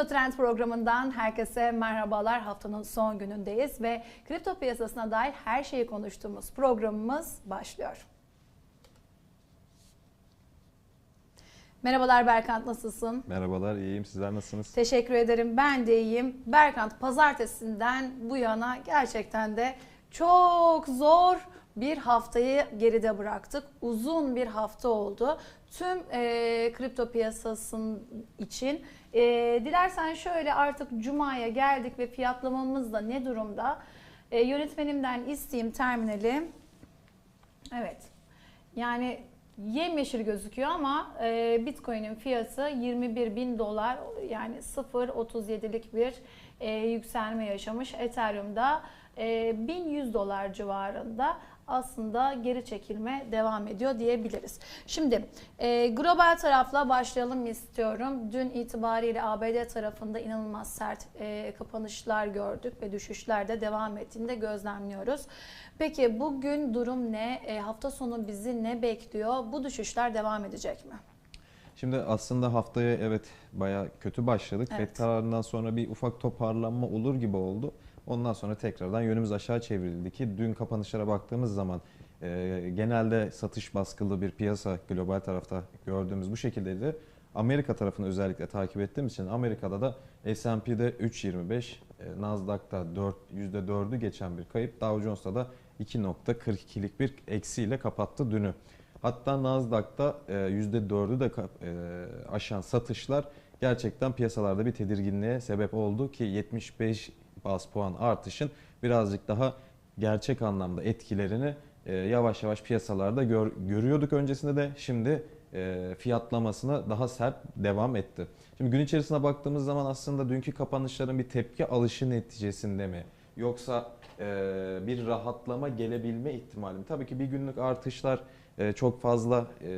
Kripto Trend programından herkese merhabalar. Haftanın son günündeyiz ve kripto piyasasına dair her şeyi konuştuğumuz programımız başlıyor. Merhabalar Berkant nasılsın? Merhabalar, iyiyim. Sizler nasılsınız? Teşekkür ederim. Ben de iyiyim. Berkant pazartesinden bu yana gerçekten de çok zor bir haftayı geride bıraktık. Uzun bir hafta oldu. Tüm e, kripto piyasasının için. E, dilersen şöyle artık Cuma'ya geldik ve fiyatlamamız da ne durumda? E, yönetmenimden isteyeyim terminali. Evet. Yani yemyeşil gözüküyor ama e, Bitcoin'in fiyatı 21 bin dolar yani 0.37'lik bir e, yükselme yaşamış. Ethereum'da e, 1100 dolar civarında aslında geri çekilme devam ediyor diyebiliriz. Şimdi e, global tarafla başlayalım istiyorum. Dün itibariyle ABD tarafında inanılmaz sert e, kapanışlar gördük ve düşüşler de devam ettiğini de gözlemliyoruz. Peki bugün durum ne? E, hafta sonu bizi ne bekliyor? Bu düşüşler devam edecek mi? Şimdi aslında haftaya evet baya kötü başladık. Evet. FED kararından sonra bir ufak toparlanma olur gibi oldu. Ondan sonra tekrardan yönümüz aşağı çevrildi ki dün kapanışlara baktığımız zaman e, genelde satış baskılı bir piyasa global tarafta gördüğümüz bu şekildeydi. Amerika tarafını özellikle takip ettiğim için Amerika'da da S&P'de 3.25, e, Nasdaq'ta 4, %4'ü geçen bir kayıp, Dow Jones'ta da 2.42'lik bir eksiyle kapattı dünü. Hatta Nasdaq'ta e, %4'ü de kap- e, aşan satışlar gerçekten piyasalarda bir tedirginliğe sebep oldu ki 75 bas puan artışın birazcık daha gerçek anlamda etkilerini e, yavaş yavaş piyasalarda gör- görüyorduk öncesinde de şimdi e, fiyatlamasına daha sert devam etti. Şimdi gün içerisine baktığımız zaman aslında dünkü kapanışların bir tepki alışı neticesinde mi yoksa e, bir rahatlama gelebilme ihtimali mi? Tabii ki bir günlük artışlar çok fazla e,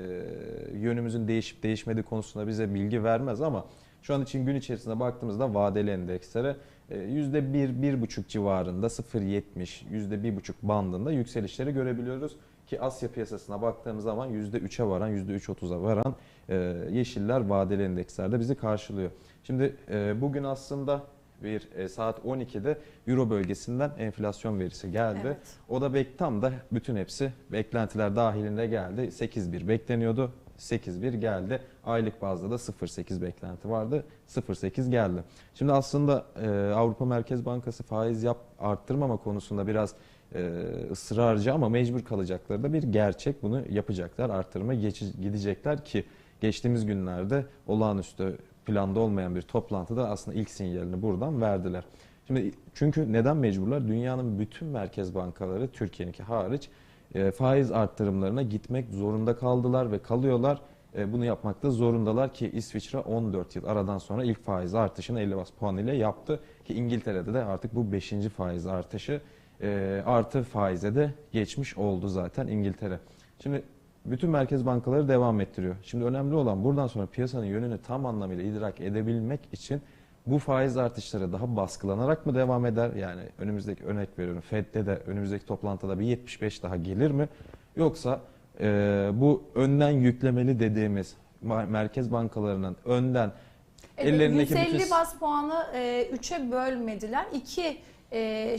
yönümüzün değişip değişmediği konusunda bize bilgi vermez ama şu an için gün içerisinde baktığımızda vadeli endekslere e, %1-1,5 civarında 0.70 %1,5 bandında yükselişleri görebiliyoruz. Ki Asya piyasasına baktığımız zaman %3'e varan %3.30'a varan e, yeşiller vadeli endekslerde bizi karşılıyor. Şimdi e, bugün aslında bir e, saat 12'de Euro bölgesinden enflasyon verisi geldi. Evet. O da bek tam da bütün hepsi beklentiler dahilinde geldi. 8.1 bekleniyordu. 8.1 geldi. Aylık bazda da 0.8 beklenti vardı. 0.8 geldi. Şimdi aslında e, Avrupa Merkez Bankası faiz yap arttırmama konusunda biraz e, ısrarcı ama mecbur kalacakları da bir gerçek. Bunu yapacaklar. Arttırma geçi- gidecekler ki geçtiğimiz günlerde olağanüstü planda olmayan bir toplantıda aslında ilk sinyalini buradan verdiler. Şimdi çünkü neden mecburlar? Dünyanın bütün merkez bankaları Türkiye'ninki hariç e, faiz arttırımlarına gitmek zorunda kaldılar ve kalıyorlar. E, Bunu yapmakta zorundalar ki İsviçre 14 yıl aradan sonra ilk faiz artışını 50 bas puan ile yaptı ki İngiltere'de de artık bu 5. faiz artışı e, artı faize de geçmiş oldu zaten İngiltere. Şimdi bütün merkez bankaları devam ettiriyor. Şimdi önemli olan buradan sonra piyasanın yönünü tam anlamıyla idrak edebilmek için bu faiz artışları daha baskılanarak mı devam eder? Yani önümüzdeki örnek veriyorum Fed'de de önümüzdeki toplantıda bir 75 daha gelir mi? Yoksa e, bu önden yüklemeli dediğimiz merkez bankalarının önden Evet, ellerindeki 150 bütün- bas puanı 3'e bölmediler. 2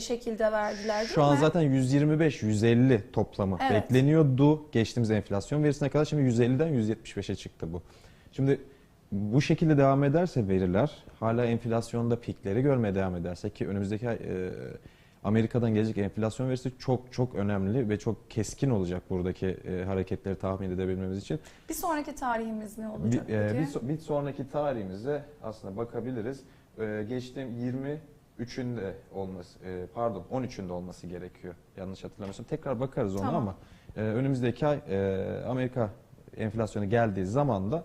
şekilde verdiler değil Şu an mi? zaten 125-150 toplamı Evet. bekleniyordu geçtiğimiz enflasyon verisine kadar. Şimdi 150'den 175'e çıktı bu. Şimdi bu şekilde devam ederse veriler hala enflasyonda pikleri görmeye devam ederse ki önümüzdeki ay e, Amerika'dan gelecek enflasyon verisi çok çok önemli ve çok keskin olacak buradaki e, hareketleri tahmin edebilmemiz için. Bir sonraki tarihimiz ne Bir, olacak e, peki? bir, so- bir sonraki tarihimize aslında bakabiliriz. E, geçtiğim 23'ünde olması, e, pardon 13'ünde olması gerekiyor. Yanlış hatırlamıyorsam. Tekrar bakarız ona Tamam. ama e, önümüzdeki ay e, Amerika enflasyonu geldiği zaman da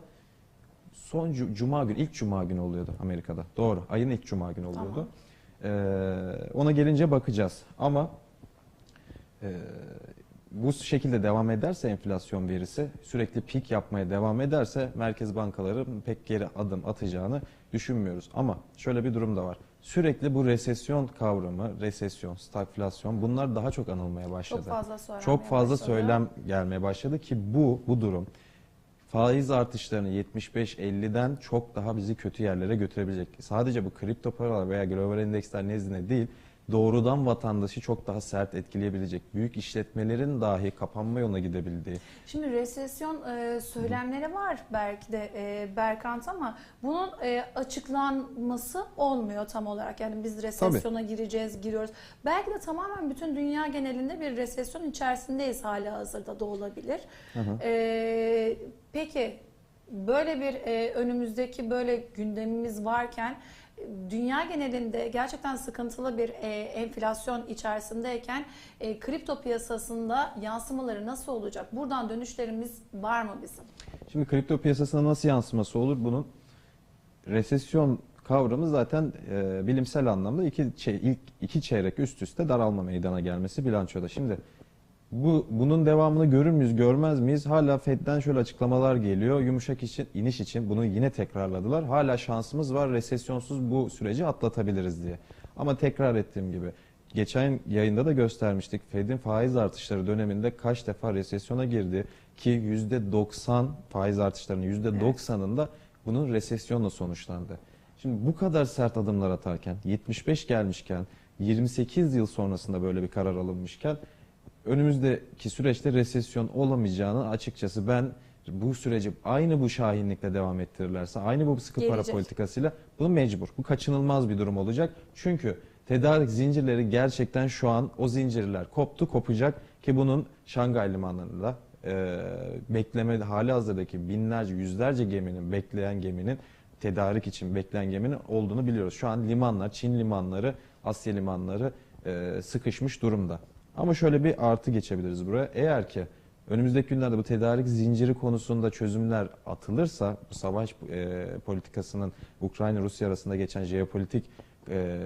son cu- cuma günü, ilk cuma günü oluyordu Amerika'da. Doğru. Ayın ilk cuma günü oluyordu. E, ona gelince bakacağız. Ama e, bu şekilde devam ederse enflasyon verisi sürekli pik yapmaya devam ederse merkez bankaları pek geri adım atacağını düşünmüyoruz. Ama şöyle bir durum da var. Sürekli bu resesyon kavramı, resesyon, stagflasyon bunlar daha çok anılmaya başladı. Çok fazla söylenmeye Çok fazla başladı. söylem gelmeye başladı ki bu bu durum faiz artışlarını 75-50'den çok daha bizi kötü yerlere götürebilecek. Sadece bu kripto paralar veya global endeksler nezdinde değil, doğrudan vatandaşı çok daha sert etkileyebilecek. Büyük işletmelerin dahi kapanma yoluna gidebildiği. Şimdi resesyon e, söylemleri var belki de e, Berkant ama bunun e, açıklanması olmuyor tam olarak. Yani biz resesyona gireceğiz, giriyoruz. Belki de tamamen bütün dünya genelinde bir resesyon içerisindeyiz hala hazırda da olabilir. E, peki böyle bir e, önümüzdeki böyle gündemimiz varken dünya genelinde gerçekten sıkıntılı bir e, enflasyon içerisindeyken e, kripto piyasasında yansımaları nasıl olacak? Buradan dönüşlerimiz var mı bizim? Şimdi kripto piyasasına nasıl yansıması olur bunun? Resesyon kavramı zaten e, bilimsel anlamda iki, çey- ilk iki çeyrek üst üste daralma meydana gelmesi bilançoda. Şimdi bu bunun devamını görür müyüz, görmez miyiz? Hala Fed'den şöyle açıklamalar geliyor. Yumuşak için, iniş için bunu yine tekrarladılar. Hala şansımız var resesyonsuz bu süreci atlatabiliriz diye. Ama tekrar ettiğim gibi geçen yayında da göstermiştik. Fed'in faiz artışları döneminde kaç defa resesyona girdi ki %90 faiz artışlarının %90'ında bunun resesyonla sonuçlandı. Şimdi bu kadar sert adımlar atarken 75 gelmişken 28 yıl sonrasında böyle bir karar alınmışken önümüzdeki süreçte resesyon olamayacağını açıkçası ben bu süreci aynı bu şahinlikle devam ettirirlerse, aynı bu sıkı para Gelecek. politikasıyla bu mecbur. Bu kaçınılmaz bir durum olacak. Çünkü tedarik zincirleri gerçekten şu an o zincirler koptu, kopacak ki bunun Şangay limanlarında e, bekleme hali hazırdaki binlerce, yüzlerce geminin, bekleyen geminin tedarik için bekleyen geminin olduğunu biliyoruz. Şu an limanlar, Çin limanları, Asya limanları e, sıkışmış durumda. Ama şöyle bir artı geçebiliriz buraya. Eğer ki önümüzdeki günlerde bu tedarik zinciri konusunda çözümler atılırsa, bu savaş e, politikasının Ukrayna-Rusya arasında geçen jeopolitik e,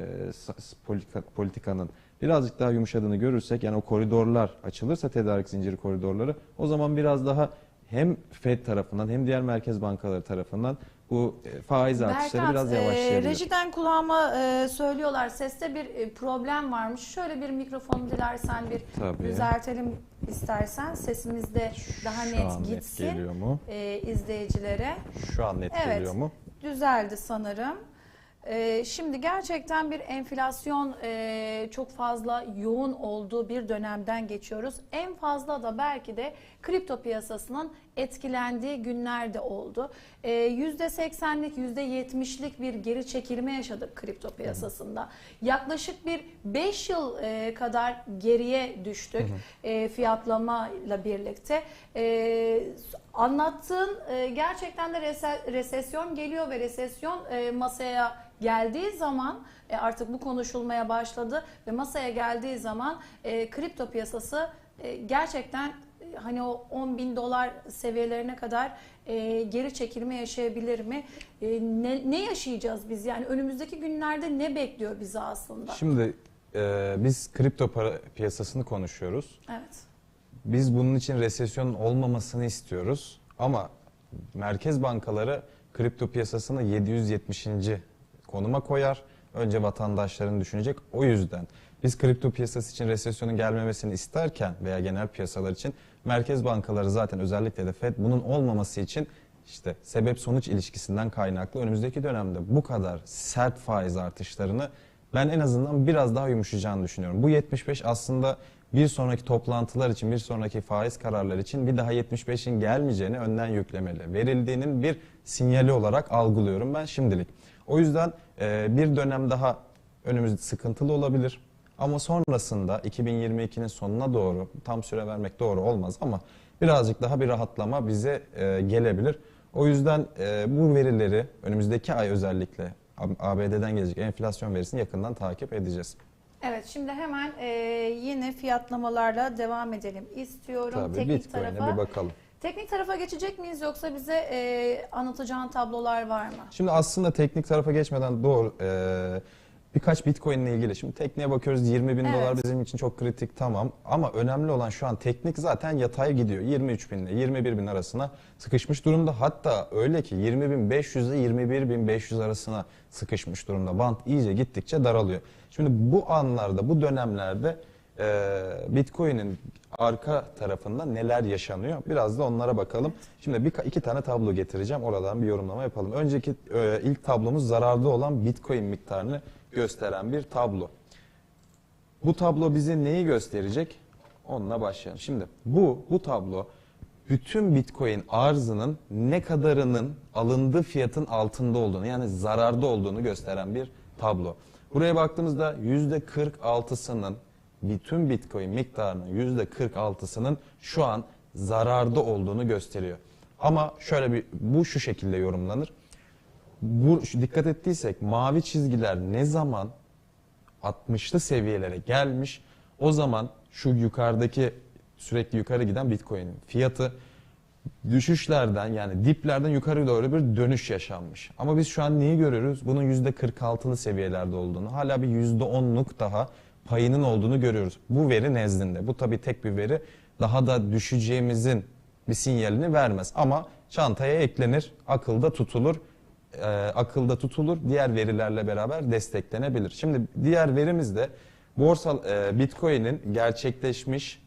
politika- politikanın birazcık daha yumuşadığını görürsek, yani o koridorlar açılırsa tedarik zinciri koridorları, o zaman biraz daha hem Fed tarafından hem diğer merkez bankaları tarafından bu e, faiz artışları biraz e, yavaşlayabilir. rejiden kulağıma e, söylüyorlar seste bir e, problem varmış. Şöyle bir mikrofonu dilersen bir Tabii. düzeltelim istersen sesimizde daha Şu net an gitsin net geliyor mu? e, izleyicilere. Şu an net Evet. geliyor mu? Düzeldi sanırım. Ee, şimdi gerçekten bir enflasyon e, çok fazla yoğun olduğu bir dönemden geçiyoruz. En fazla da belki de kripto piyasasının etkilendiği günlerde oldu. Ee, %80'lik, %70'lik bir geri çekilme yaşadık kripto piyasasında. Yaklaşık bir 5 yıl e, kadar geriye düştük e, fiyatlamayla birlikte. E, anlattığın e, gerçekten de rese- resesyon geliyor ve resesyon e, masaya geldiği zaman e, artık bu konuşulmaya başladı ve masaya geldiği zaman e, kripto piyasası e, gerçekten e, hani o 10 bin dolar seviyelerine kadar e, geri çekilme yaşayabilir mi? E, ne, ne yaşayacağız biz? Yani önümüzdeki günlerde ne bekliyor bizi aslında? Şimdi e, biz kripto para piyasasını konuşuyoruz. Evet. Biz bunun için resesyon olmamasını istiyoruz. Ama merkez bankaları kripto piyasasını 770. konuma koyar. Önce vatandaşların düşünecek. O yüzden biz kripto piyasası için resesyonun gelmemesini isterken veya genel piyasalar için merkez bankaları zaten özellikle de Fed bunun olmaması için işte sebep sonuç ilişkisinden kaynaklı önümüzdeki dönemde bu kadar sert faiz artışlarını ben en azından biraz daha yumuşayacağını düşünüyorum. Bu 75 aslında bir sonraki toplantılar için, bir sonraki faiz kararları için bir daha 75'in gelmeyeceğini önden yüklemeli. Verildiğinin bir sinyali olarak algılıyorum ben şimdilik. O yüzden e, bir dönem daha önümüzde sıkıntılı olabilir. Ama sonrasında 2022'nin sonuna doğru, tam süre vermek doğru olmaz ama birazcık daha bir rahatlama bize e, gelebilir. O yüzden e, bu verileri önümüzdeki ay özellikle ABD'den gelecek enflasyon verisini yakından takip edeceğiz. Evet şimdi hemen e, yine fiyatlamalarla devam edelim istiyorum. Tabii Teknik Bitcoin'e tarafa. bir bakalım. Teknik tarafa geçecek miyiz yoksa bize e, anlatacağın tablolar var mı? Şimdi aslında teknik tarafa geçmeden doğru e, birkaç Bitcoin ile ilgili. Şimdi tekniğe bakıyoruz 20 bin Evet. dolar bizim için çok kritik tamam. Ama önemli olan şu an teknik zaten yatay gidiyor. 23 bin ile 21 bin arasına sıkışmış durumda. Hatta öyle ki 20 bin 500 ile 21 bin 500 arasına sıkışmış durumda. Bant iyice gittikçe daralıyor. Şimdi bu anlarda bu dönemlerde e, Bitcoin'in arka tarafında neler yaşanıyor? Biraz da onlara bakalım. Şimdi bir iki tane tablo getireceğim. Oradan bir yorumlama yapalım. Önceki e, ilk tablomuz zararda olan Bitcoin miktarını gösteren bir tablo. Bu tablo bize neyi gösterecek? Onunla başlayalım. Şimdi bu bu tablo bütün Bitcoin arzının ne kadarının alındığı fiyatın altında olduğunu yani zararda olduğunu gösteren bir tablo. Buraya baktığımızda %46'sının bütün Bitcoin miktarının %46'sının şu an zararda olduğunu gösteriyor. Ama şöyle bir bu şu şekilde yorumlanır. Bu dikkat ettiysek mavi çizgiler ne zaman 60'lı seviyelere gelmiş. O zaman şu yukarıdaki sürekli yukarı giden Bitcoin'in fiyatı düşüşlerden yani diplerden yukarı doğru bir dönüş yaşanmış. Ama biz şu an neyi görüyoruz? Bunun %46'lı seviyelerde olduğunu, hala bir %10'luk daha payının olduğunu görüyoruz. Bu veri nezdinde. Bu tabii tek bir veri. Daha da düşeceğimizin bir sinyalini vermez. Ama çantaya eklenir, akılda tutulur e, akılda tutulur. Diğer verilerle beraber desteklenebilir. Şimdi diğer verimiz de borsa e, Bitcoin'in gerçekleşmiş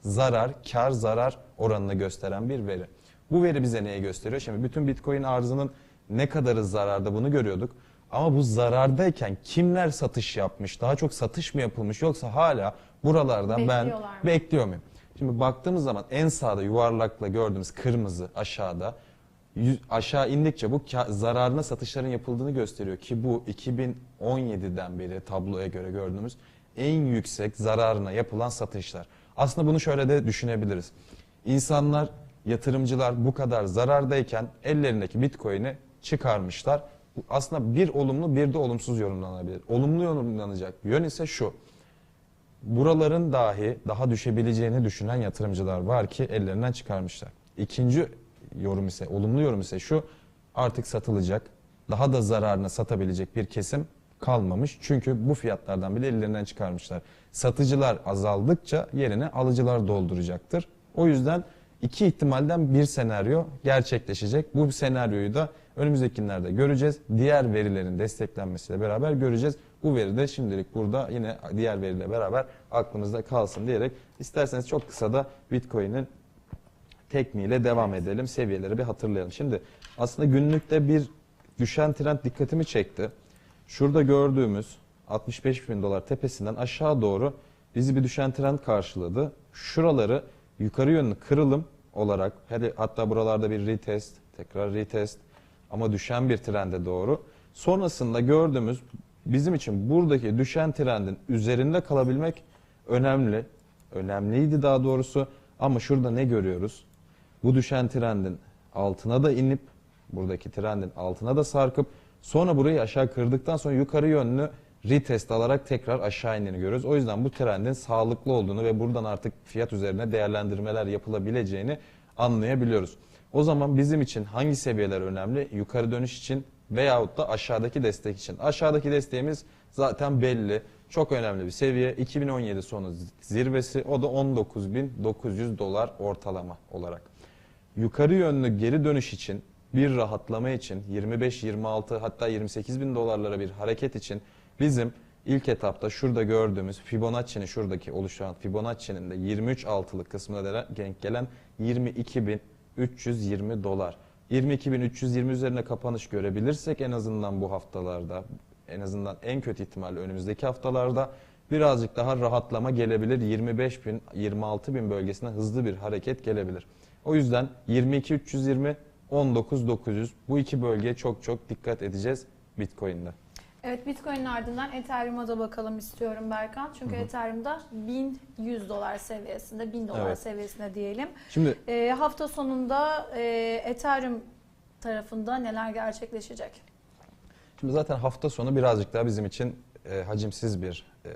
zarar, kar zarar oranını gösteren bir veri. Bu veri bize neyi gösteriyor? Şimdi bütün Bitcoin arzının ne kadarı zararda bunu görüyorduk. Ama bu zarardayken kimler satış yapmış? Daha çok satış mı yapılmış yoksa hala buralardan ben mı? bekliyor muyum? Şimdi baktığımız zaman en sağda yuvarlakla gördüğümüz kırmızı aşağıda aşağı indikçe bu zararına satışların yapıldığını gösteriyor ki bu 2017'den beri tabloya göre gördüğümüz en yüksek zararına yapılan satışlar. Aslında bunu şöyle de düşünebiliriz. İnsanlar, yatırımcılar bu kadar zarardayken ellerindeki Bitcoin'i çıkarmışlar. Aslında bir olumlu bir de olumsuz yorumlanabilir. Olumlu yorumlanacak yön ise şu buraların dahi daha düşebileceğini düşünen yatırımcılar var ki ellerinden çıkarmışlar. İkinci yorum ise, olumlu yorum ise şu, artık satılacak, daha da zararına satabilecek bir kesim kalmamış. Çünkü bu fiyatlardan bile ellerinden çıkarmışlar. Satıcılar azaldıkça yerine alıcılar dolduracaktır. O yüzden iki ihtimalden bir senaryo gerçekleşecek. Bu senaryoyu da önümüzdeki günlerde göreceğiz. Diğer verilerin desteklenmesiyle beraber göreceğiz. Bu veri de şimdilik burada yine diğer veriyle beraber aklımızda kalsın diyerek isterseniz çok kısa da Bitcoin'in tekniğiyle devam edelim. Seviyeleri bir hatırlayalım. Şimdi aslında günlükte bir düşen trend dikkatimi çekti. Şurada gördüğümüz 65 bin dolar tepesinden aşağı doğru bizi bir düşen trend karşıladı. Şuraları yukarı yönlü kırılım olarak hatta buralarda bir retest, tekrar retest ama düşen bir trende doğru. Sonrasında gördüğümüz bizim için buradaki düşen trendin üzerinde kalabilmek önemli. Önemliydi daha doğrusu ama şurada ne görüyoruz? Bu düşen trendin altına da inip buradaki trendin altına da sarkıp sonra burayı aşağı kırdıktan sonra yukarı yönlü retest alarak tekrar aşağı indiğini görüyoruz. O yüzden bu trendin sağlıklı olduğunu ve buradan artık fiyat üzerine değerlendirmeler yapılabileceğini anlayabiliyoruz. O zaman bizim için hangi seviyeler önemli? Yukarı dönüş için veyahut da aşağıdaki destek için. Aşağıdaki desteğimiz zaten belli. Çok önemli bir seviye. 2017 sonu zirvesi o da 19.900 dolar ortalama olarak. Yukarı yönlü geri dönüş için bir rahatlama için 25-26 hatta 28 bin dolarlara bir hareket için bizim ilk etapta şurada gördüğümüz Fibonacci'nin şuradaki oluşan Fibonacci'nin de 23 altılık kısmına denk gelen 22.320 dolar. 22.320 üzerine kapanış görebilirsek en azından bu haftalarda en azından en kötü ihtimalle önümüzdeki haftalarda birazcık daha rahatlama gelebilir. 25 bin 26 bin bölgesine hızlı bir hareket gelebilir. O yüzden 22.320 19.900 bu iki bölgeye çok çok dikkat edeceğiz Bitcoin'de. Evet Bitcoin'in ardından Ethereum'a da bakalım istiyorum Berkan. Çünkü Ethereum'da 1100 dolar seviyesinde, 1000 dolar Evet. seviyesinde diyelim. Şimdi Ee, hafta sonunda e, Ethereum tarafında neler gerçekleşecek? Şimdi zaten hafta sonu birazcık daha bizim için e, hacimsiz bir e,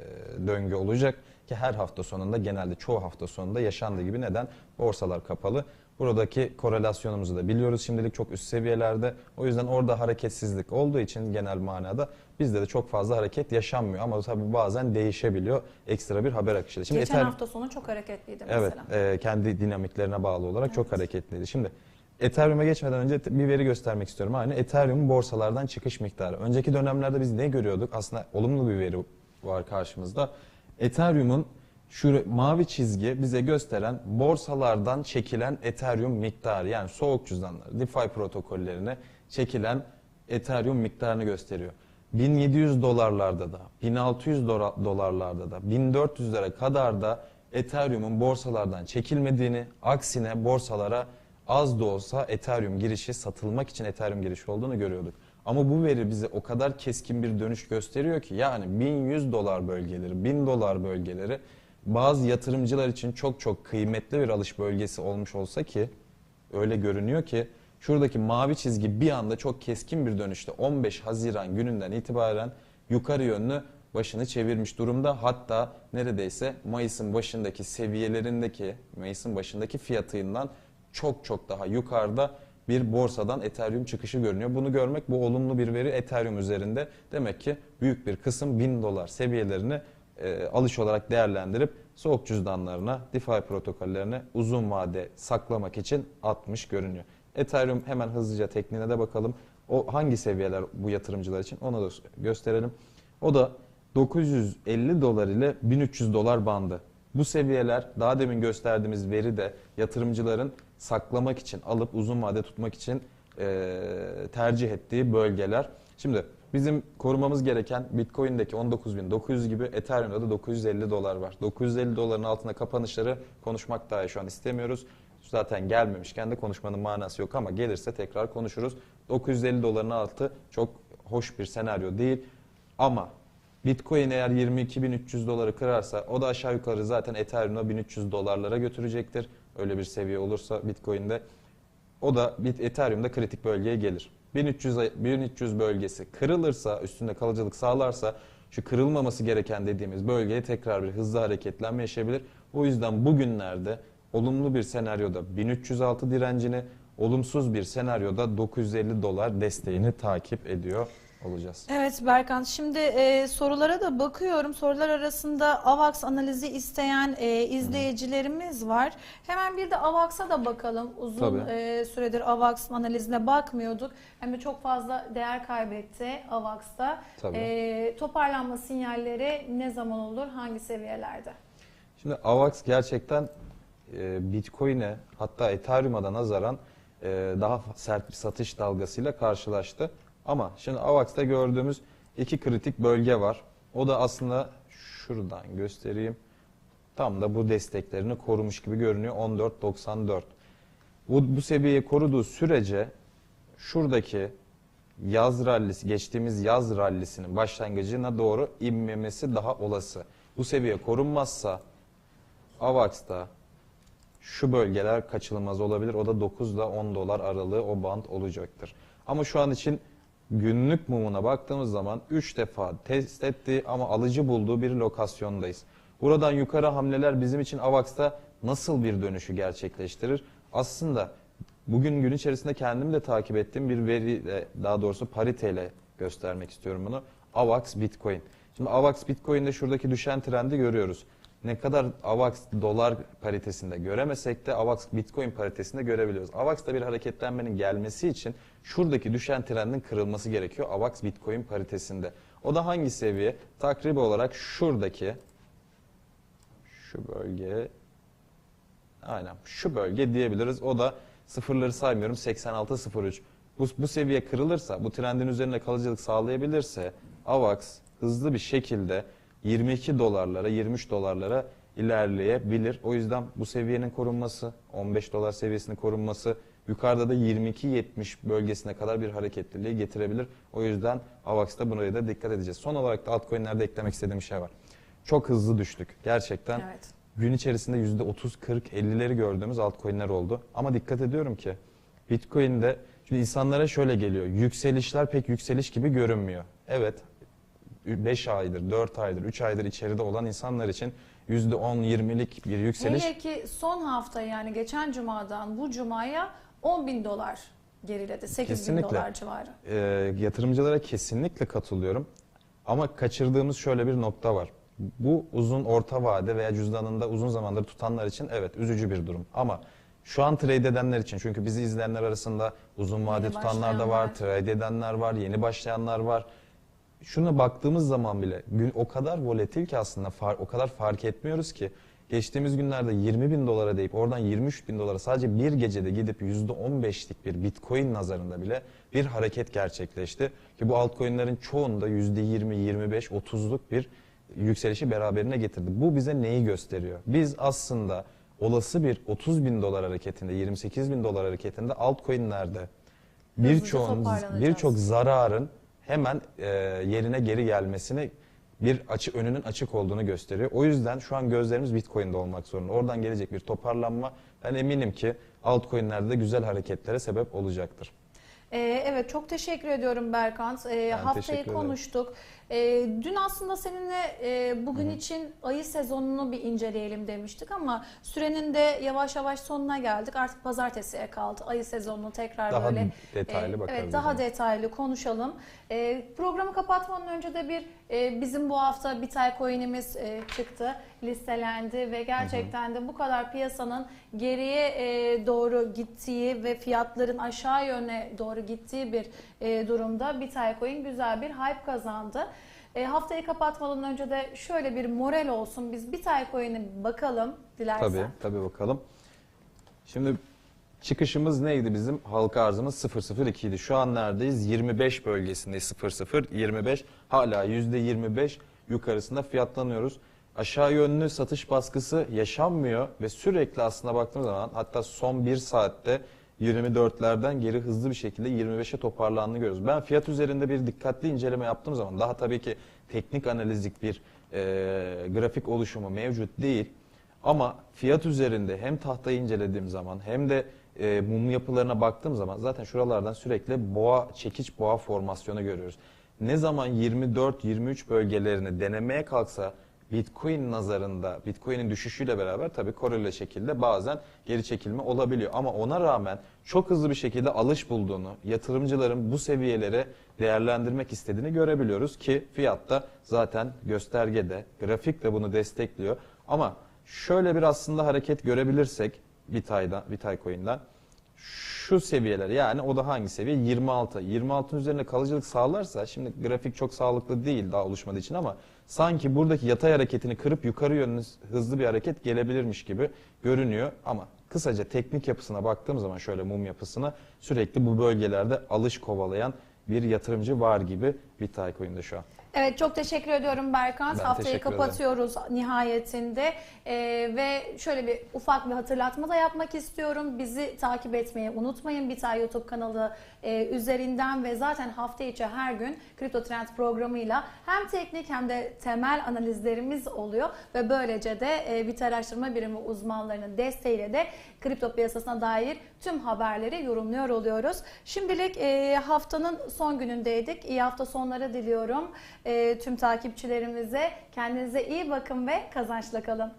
döngü olacak ki her hafta sonunda genelde çoğu hafta sonunda yaşandığı gibi neden borsalar kapalı. Buradaki korelasyonumuzu da biliyoruz şimdilik çok üst seviyelerde. O yüzden orada hareketsizlik olduğu için genel manada bizde de çok fazla hareket yaşanmıyor ama tabii bazen değişebiliyor ekstra bir haber akışı. Şimdi Geçen Ether- hafta sonu çok hareketliydi Evet, mesela. e, kendi dinamiklerine bağlı olarak çok hareketliydi. Şimdi Ethereum'a geçmeden önce bir veri göstermek istiyorum. Aynı Ethereum'un borsalardan çıkış miktarı. Önceki dönemlerde biz ne görüyorduk? Aslında olumlu bir veri var karşımızda. Ethereum'un Şu mavi çizgi bize gösteren borsalardan çekilen Ethereum miktarı yani soğuk cüzdanlar, DeFi protokollerine çekilen Ethereum miktarını gösteriyor. 1700 dolarlarda da, 1600 dola- dolarlarda da, 1400'lere kadar da Ethereum'un borsalardan çekilmediğini, aksine borsalara az da olsa Ethereum girişi satılmak için Ethereum girişi olduğunu görüyorduk. Ama bu veri bize o kadar keskin bir dönüş gösteriyor ki yani 1100 dolar bölgeleri, 1000 dolar bölgeleri bazı yatırımcılar için çok çok kıymetli bir alış bölgesi olmuş olsa ki öyle görünüyor ki şuradaki mavi çizgi bir anda çok keskin bir dönüşte 15 Haziran gününden itibaren yukarı yönlü başını çevirmiş durumda. Hatta neredeyse Mayıs'ın başındaki seviyelerindeki, Mayıs'ın başındaki fiyatından çok çok daha yukarıda bir borsadan Ethereum çıkışı görünüyor. Bunu görmek bu olumlu bir veri Ethereum üzerinde. Demek ki büyük bir kısım 1000 dolar seviyelerini e, alış olarak değerlendirip soğuk cüzdanlarına, DeFi protokollerine uzun vade saklamak için atmış görünüyor. Ethereum hemen hızlıca tekniğine de bakalım. O hangi seviyeler bu yatırımcılar için onu da gösterelim. O da 950 dolar ile 1300 dolar bandı. Bu seviyeler daha demin gösterdiğimiz veri de yatırımcıların saklamak için alıp uzun vade tutmak için e, tercih ettiği bölgeler. Şimdi bizim korumamız gereken Bitcoin'deki 19.900 gibi Ethereum'da da 950 dolar var. 950 doların altında kapanışları konuşmak dahi şu an istemiyoruz. Zaten gelmemişken de konuşmanın manası yok ama gelirse tekrar konuşuruz. 950 doların altı çok hoş bir senaryo değil ama Bitcoin eğer 22.300 doları kırarsa o da aşağı yukarı zaten Ethereum'a 1300 dolarlara götürecektir. Öyle bir seviye olursa Bitcoin'de o da Ethereum'da kritik bölgeye gelir. 1300 1300 bölgesi kırılırsa, üstünde kalıcılık sağlarsa şu kırılmaması gereken dediğimiz bölgeye tekrar bir hızlı hareketlenme yaşayabilir. O yüzden bugünlerde olumlu bir senaryoda 1306 direncini, olumsuz bir senaryoda 950 dolar desteğini takip ediyor olacağız. Evet Berkan şimdi e, sorulara da bakıyorum. Sorular arasında AVAX analizi isteyen e, izleyicilerimiz var. Hemen bir de AVAX'a da bakalım. Uzun Tabii. e, süredir AVAX analizine bakmıyorduk. Hem de çok fazla değer kaybetti AVAX'ta. Tabii. E, toparlanma sinyalleri ne zaman olur? Hangi seviyelerde? Şimdi AVAX gerçekten e, Bitcoin'e hatta Ethereum'a da nazaran e, daha sert bir satış dalgasıyla karşılaştı. Ama şimdi AVAX'ta gördüğümüz iki kritik bölge var. O da aslında şuradan göstereyim. Tam da bu desteklerini korumuş gibi görünüyor 14.94. Bu, bu seviyeyi koruduğu sürece şuradaki yaz rallisi, geçtiğimiz yaz rallisinin başlangıcına doğru inmemesi daha olası. Bu seviye korunmazsa AVAX'ta şu bölgeler kaçınılmaz olabilir. O da 9 ile 10 dolar aralığı o band olacaktır. Ama şu an için günlük mumuna baktığımız zaman 3 defa test ettiği ama alıcı bulduğu bir lokasyondayız. Buradan yukarı hamleler bizim için AVAX'ta nasıl bir dönüşü gerçekleştirir? Aslında bugün gün içerisinde kendim de takip ettiğim bir veriyle daha doğrusu pariteyle göstermek istiyorum bunu. AVAX Bitcoin. Şimdi AVAX Bitcoin'de şuradaki düşen trendi görüyoruz. Ne kadar AVAX dolar paritesinde göremesek de AVAX Bitcoin paritesinde görebiliyoruz. AVAX'ta bir hareketlenmenin gelmesi için şuradaki düşen trendin kırılması gerekiyor AVAX Bitcoin paritesinde. O da hangi seviye? Takribi olarak şuradaki şu bölge aynen şu bölge diyebiliriz. O da sıfırları saymıyorum 86.03. Bu, bu seviye kırılırsa, bu trendin üzerinde kalıcılık sağlayabilirse AVAX hızlı bir şekilde 22 dolarlara, 23 dolarlara ilerleyebilir. O yüzden bu seviyenin korunması, 15 dolar seviyesinin korunması yukarıda da 22.70 bölgesine kadar bir hareketliliği getirebilir. O yüzden AVAX'ta buraya da dikkat edeceğiz. Son olarak da altcoin'lerde eklemek istediğim bir şey var. Çok hızlı düştük. Gerçekten Evet. gün içerisinde %30, 40, 50'leri gördüğümüz altcoin'ler oldu. Ama dikkat ediyorum ki Bitcoin'de şimdi insanlara şöyle geliyor. Yükselişler pek yükseliş gibi görünmüyor. Evet 5 aydır, 4 aydır, 3 aydır içeride olan insanlar için %10-20'lik bir yükseliş. Hele ki son hafta yani geçen cumadan bu cumaya 10 bin dolar geriledi. 8 bin Kesinlikle. dolar civarı. Ee, yatırımcılara kesinlikle katılıyorum. Ama kaçırdığımız şöyle bir nokta var. Bu uzun orta vade veya cüzdanında uzun zamandır tutanlar için evet üzücü bir durum. Ama şu an trade edenler için çünkü bizi izleyenler arasında uzun vade Yeni tutanlar da var, trade edenler var, yeni başlayanlar var. şuna baktığımız zaman bile gün o kadar volatil ki aslında o kadar fark etmiyoruz ki geçtiğimiz günlerde 20 bin dolara deyip oradan 23 bin dolara sadece bir gecede gidip %15'lik bir bitcoin nazarında bile bir hareket gerçekleşti. Ki bu altcoin'lerin çoğunda %20, 25, 30'luk bir yükselişi beraberine getirdi. Bu bize neyi gösteriyor? Biz aslında olası bir 30 bin dolar hareketinde, 28 bin dolar hareketinde altcoin'lerde toparlanacağız. birçok zararın hemen e, yerine geri gelmesini bir açı önünün açık olduğunu gösteriyor. O yüzden şu an gözlerimiz Bitcoin'de olmak zorunda. Oradan gelecek bir toparlanma ben eminim ki altcoin'lerde de güzel hareketlere sebep olacaktır. Ee, evet çok teşekkür ediyorum Berkant. Ee, haftayı konuştuk. Ee, dün aslında seninle e, bugün için ayı sezonunu bir inceleyelim demiştik ama sürenin de yavaş yavaş sonuna geldik. Artık pazartesiye kaldı. Ayı sezonunu tekrar Daha böyle detaylı e, Evet daha detaylı konuşalım. E, programı kapatmadan önce de bir e, bizim bu hafta Bitay coin'imiz e, çıktı, listelendi ve gerçekten de bu kadar piyasanın geriye e, doğru gittiği ve fiyatların aşağı yöne doğru gittiği bir e, durumda Bitay coin güzel bir hype kazandı. E, haftayı kapatmadan önce de şöyle bir moral olsun. Biz Bitay coin'e bakalım dilersen. Tabii, tabii bakalım. Şimdi çıkışımız neydi bizim? Halka arzımız 002 idi. Şu an neredeyiz? 25 bölgesindeyiz. 00 25 hala %25 yukarısında fiyatlanıyoruz. Aşağı yönlü satış baskısı yaşanmıyor ve sürekli aslında baktığımız zaman hatta son bir saatte 24'lerden geri hızlı bir şekilde 25'e toparlandığını görüyoruz. Ben fiyat üzerinde bir dikkatli inceleme yaptığım zaman daha tabii ki teknik analizlik bir e, grafik oluşumu mevcut değil. Ama fiyat üzerinde hem tahtayı incelediğim zaman hem de e, mum yapılarına baktığım zaman zaten şuralardan sürekli boğa çekiç boğa formasyonu görüyoruz. Ne zaman 24-23 bölgelerini denemeye kalksa Bitcoin nazarında Bitcoin'in düşüşüyle beraber tabii korele şekilde bazen geri çekilme olabiliyor. Ama ona rağmen çok hızlı bir şekilde alış bulduğunu, yatırımcıların bu seviyelere değerlendirmek istediğini görebiliyoruz ki fiyatta zaten göstergede, grafik de bunu destekliyor. Ama şöyle bir aslında hareket görebilirsek Bitay'dan, Bitay Coin'den şu seviyeler yani o da hangi seviye? 26. 26'ın üzerinde kalıcılık sağlarsa şimdi grafik çok sağlıklı değil daha oluşmadığı için ama sanki buradaki yatay hareketini kırıp yukarı yönlü hızlı bir hareket gelebilirmiş gibi görünüyor ama kısaca teknik yapısına baktığım zaman şöyle mum yapısına sürekli bu bölgelerde alış kovalayan bir yatırımcı var gibi Bitcoin Coin'de şu an. Evet çok teşekkür ediyorum Berkant. Ben Haftayı teşekkür ederim. kapatıyoruz nihayetinde. Ee, ve şöyle bir ufak bir hatırlatma da yapmak istiyorum. Bizi takip etmeyi unutmayın. Bitay YouTube kanalı e, üzerinden ve zaten hafta içi her gün Kripto Trend programıyla hem teknik hem de temel analizlerimiz oluyor ve böylece de e, Bitay Araştırma Birimi uzmanlarının desteğiyle de kripto piyasasına dair tüm haberleri yorumluyor oluyoruz. Şimdilik e, haftanın son günündeydik. İyi hafta sonları diliyorum e, tüm takipçilerimize. Kendinize iyi bakın ve kazançla kalın.